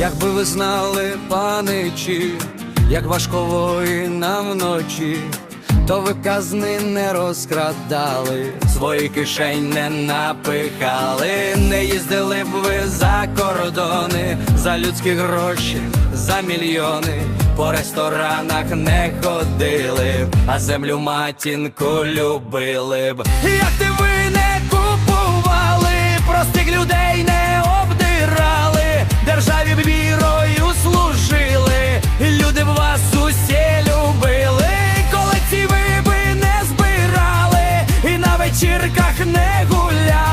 Якби ви знали, паничі, як важко воїнам вночі, то ви казни не розкрадали, свої кишень не напихали, не їздили б ви за кордони, за людські гроші, за мільйони, по ресторанах не ходили б, а землю матінку любили б. Як ти ви вірою служили, люди вас усі любили, колективи би не збирали, і на вечірках не гуляли.